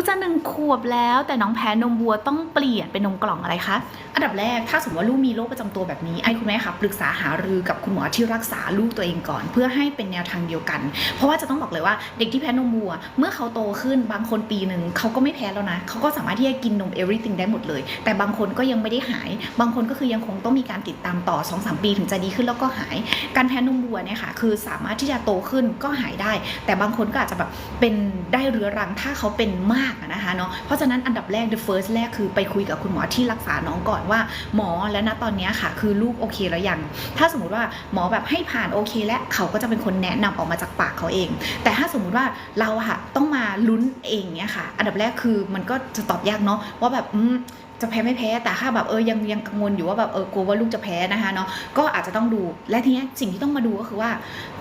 ลูกจะหนึ่งขวบแล้ว แต่น้องแพ้นมวัวต้องเปลี่ยนเป็นนมกล่องอะไรคะ อันดับแรกถ้าสมมติว่าลูกมีโรคประจำตัวแบบนี้ให้คุณแม่คะปรึกษาหารือกับคุณหมอที่รักษาลูกตัวเองก่อน เพื่อให้เป็นแนวทางเดียวกัน เพราะว่าจะต้องบอกเลยว่าเด็กที่แพ้นมวัว เมื่อเขาโตขึ้นบางคนปีหนึ่งเขาก็ไม่แพ้แล้วนะเขาก็สามารถที่จะกินนม everything ได้หมดเลย แต่บางคนก็ยังไม่ได้หาย บางคนก็คือยังคงต้องมีการติดตามต่อ2-3ปีถึงจะดีขึ้นแล้วก็หาย การแพ้นมวัวเนี่ยค่ะคือสามารถที่จะโตขึ้นก็หายได้ แต่บางคนก็อาจจะแบบเป็นได้เรื้อรังถ้าเขาเป็นมากอะนะคะเนาะเพราะฉะนั้นอันดับแรก the first แรกคือไปคุยกับคุณหมอที่รักษาน้องก่อนว่าหมอแล้วนะตอนนี้ค่ะคือลูกโอเคแล้วยัง ถ้าสมมติว่าหมอแบบให้ผ่านโอเค และเขาก็จะเป็นคนแนะนำออกมาจากปากเขาเอง แต่ถ้าสมมุติว่าเราอะค่ะต้องมาลุ้นเองเนี่ยค่ะ อันดับแรกคือมันก็จะตอบยากเนาะว่าแบบอืมจะแพ้ไม่แพ้แต่ถ้าแบบเออยังยังกังวลอยู่ว่าแบบเออกลัวว่าลูกจะแพ้นะคะเนาะก็อาจจะต้องดูและทีนี้สิ่งที่ต้องมาดูก็คือว่า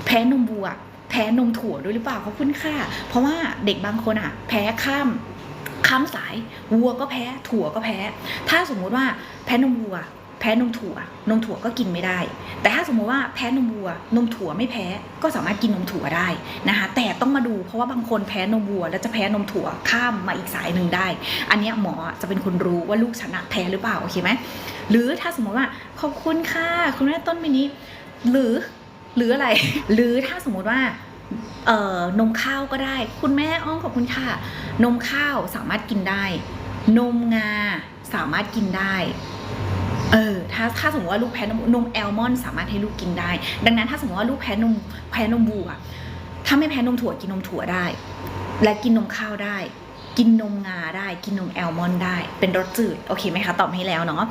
แพ้นมวัว พ้นมถั่วด้วยหรือเปล่าขอบคุณค่ะ เพราะว่าเด็กบางคนอะแพ้ข้ามข้ามสายวัวก็แพ้ถั่วก็แพ้ ถ้าสมมุติว่าแพ้นมวัว แพ้นมถั่ว นมถั่วก็กินไม่ได้ แต่ถ้าสมมุติว่าแพ้นมวัว นมถั่วไม่แพ้ก็สามารถกินนมถั่วได้นะคะ แต่ต้องมาดูเพราะว่าบางคนแพ้นมวัว แล้วจะแพ้นมถั่วข้ามมาอีกสายหนึ่งได้ อันนี้หมอจะเป็นคนรู้ว่าลูกฉันะแพ้หรือเปล่าโอเคไหมหรือถ้าสมมติว่าขอบคุณค่ะคุณแม่ต้นมินิหรือ หรืออะไร หรือถ้าสมมุติว่าเอ่อนมข้าวก็ได้ คุณแม่อ้อมขอบคุณค่ะ นมข้าวสามารถกินได้ นมงาสามารถกินได้เออถ้าถ้าสมมติว่าลูกแพ้นมนมแอลมอนสามารถให้ลูกกินได้ ดังนั้นถ้าสมมติว่าลูกแพ้นมแพ้นมวัวถ้าไม่แพ้นมถั่วกินนมถั่วได้ และกินนมข้าวได้ กินนมงาได้ กินนมแอลมอนได้ เป็นรสจืด โอเคไหมคะ ตอบให้แล้วเนาะ